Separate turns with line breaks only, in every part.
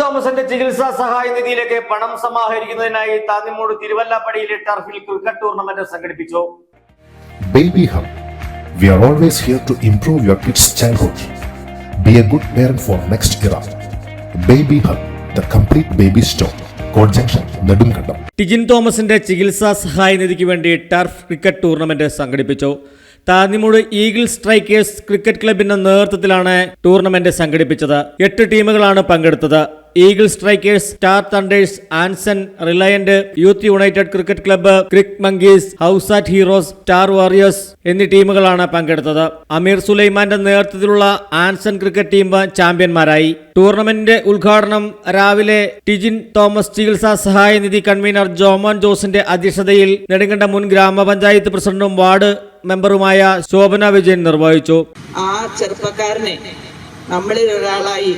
തോമസിന്റെ ചികിത്സാ സഹായ നിധിയിലേക്ക് പണം സമാഹരിക്കുന്നതിനായി താന്നിമൂട് തിരുവല്ലാപ്പടിയിലെ ടർഫിൽ ക്രിക്കറ്റ് ടൂർണമെന്റ് സംഘടിപ്പിച്ചു.
We are always here to improve your kids' childhood. Be a good parent for next era. Baby Hub, the complete baby store. Code Junction, Nedumkandam.
Tijin തോമസിന്റെ ചികിത്സാ സഹായ നിധിക്ക് വേണ്ടി ടർഫ് ക്രിക്കറ്റ് ടൂർണമെന്റ് സംഘടിപ്പിച്ചു Thannimoodu eagle strikers cricket ക്ലബിന്റെ നേതൃത്വത്തിലാണ് tournament സംഘടിപ്പിച്ചത്. എട്ട് ടീമുകളാണ് പങ്കെടുത്തത്. Eagle Strikers Star Thunders Anson Reliant Youth United Cricket Club Cric Monkeys House At Heroes Star Warriors എന്നീ ടീമുകളാണ് പങ്കെടുത്തത്. അമീർ സുലൈമാന്റെ നേതൃത്വത്തിലുള്ള ആൻസൺ ക്രിക്കറ്റ് ടീം ചാമ്പ്യന്മാരായി. ടൂർണമെന്റിന്റെ ഉദ്ഘാടനം രാവിലെ ടിജിൻ തോമസ് ചികിത്സാ സഹായ നിധി കൺവീനർ ജോമോൻ ജോസിന്റെ അധ്യക്ഷതയിൽ നെടുങ്കണ്ട മുൻ ഗ്രാമപഞ്ചായത്ത് പ്രസിഡന്റും വാർഡ് മെമ്പറുമായ ശോഭന വിജയൻ നിർവഹിച്ചു.
ആ ചെറുപ്പക്കാരനെ നമ്മളിൽ ഒരാളായി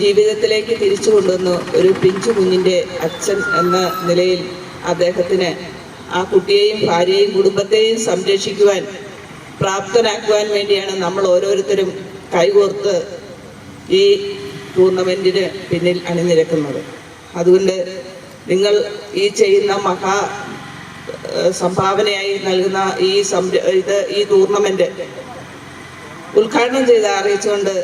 ജീവിതത്തിലേക്ക് തിരിച്ചു കൊണ്ടുവന്നു ഒരു പിഞ്ചു കുഞ്ഞിന്റെ അച്ഛൻ എന്ന നിലയിൽ അദ്ദേഹത്തിന് ആ കുട്ടിയെയും ഭാര്യയെയും കുടുംബത്തെയും സംരക്ഷിക്കുവാൻ പ്രാപ്തനാക്കുവാൻ വേണ്ടിയാണ് നമ്മൾ ഓരോരുത്തരും കൈകോർത്ത് ഈ ടൂർണമെന്റിന് പിന്നിൽ അണിനിരക്കുന്നത്. അതുകൊണ്ട് നിങ്ങൾ ഈ ചെയ്യുന്ന മഹാ സംഭാവനയായി നൽകുന്ന ഈ ഇത് ഈ ടൂർണമെന്റ് ഉദ്ഘാടനം ചെയ്ത് അറിയിച്ചുകൊണ്ട്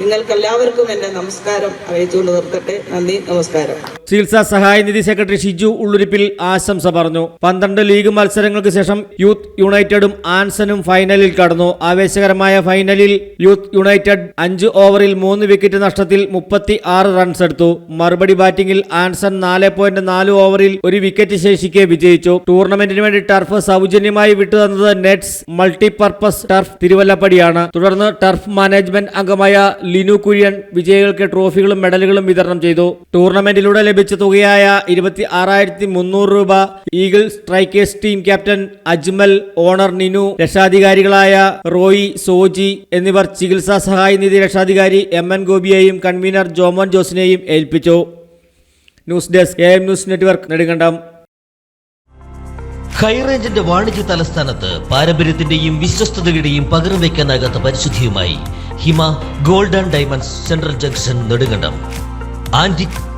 നിങ്ങൾക്കെല്ലാവർക്കും എന്റെ നമസ്കാരം അറിയിച്ചുകൊണ്ട് നിർത്തട്ടെ. നന്ദി നമസ്കാരം.
ചികിത്സാ സഹായ നിധി സെക്രട്ടറി ഷിജു ഉള്ളുരിപ്പിൽ ആശംസ പറഞ്ഞു. പന്ത്രണ്ട് ലീഗ് മത്സരങ്ങൾക്ക് ശേഷം യൂത്ത് യുണൈറ്റഡും ആൻസനും ഫൈനലിൽ കടന്നു. ആവേശകരമായ ഫൈനലിൽ യൂത്ത് യുണൈറ്റഡ് അഞ്ച് ഓവറിൽ മൂന്ന് വിക്കറ്റ് നഷ്ടത്തിൽ മുപ്പത്തി ആറ് റൺസ് എടുത്തു. മറുപടി ബാറ്റിംഗിൽ ആൻസൺ നാല് പോയിന്റ് നാല് ഓവറിൽ ഒരു വിക്കറ്റ് ശേഷിക്കെ വിജയിച്ചു. ടൂർണമെന്റിന് വേണ്ടി ടർഫ് സൗജന്യമായി വിട്ടുതന്നത് നെറ്റ്സ് മൾട്ടിപർപ്പസ് ടർഫ് തിരുവല്ലപ്പടിയാണ്. തുടർന്ന് ടർഫ് മാനേജ്മെന്റ് അംഗമായ ലിനു കുര്യൻ വിജയികൾക്ക് ട്രോഫികളും മെഡലുകളും വിതരണം ചെയ്തു. ടൂർണമെന്റിലൂടെ തുകയായ ഇരുപത്തി ആറായിരത്തി മുന്നൂറ് രൂപ Eagle Strikers team captain Ajmal owner Ninu രക്ഷാധികാരികളായ Roy Soji എന്നിവർ ചികിത്സാ സഹായ നിധി രക്ഷാധികാരി എം എൻ ഗോപിയെയും കൺവീനർ ജോമോൻ ജോസിനെയും ഏൽപ്പിച്ചു. News Desk A M News Network Nedumkandam.
ഹൈറേഞ്ചിന്റെ വാണിജ്യ തലസ്ഥാനത്ത് പാരമ്പര്യത്തിന്റെയും വിശ്വസ്തതയുടെയും പകരം വയ്ക്കാനാകാത്ത പരിശുദ്ധിയുമായി Hima Golden Diamonds Central Junction Nedumkandam. Antique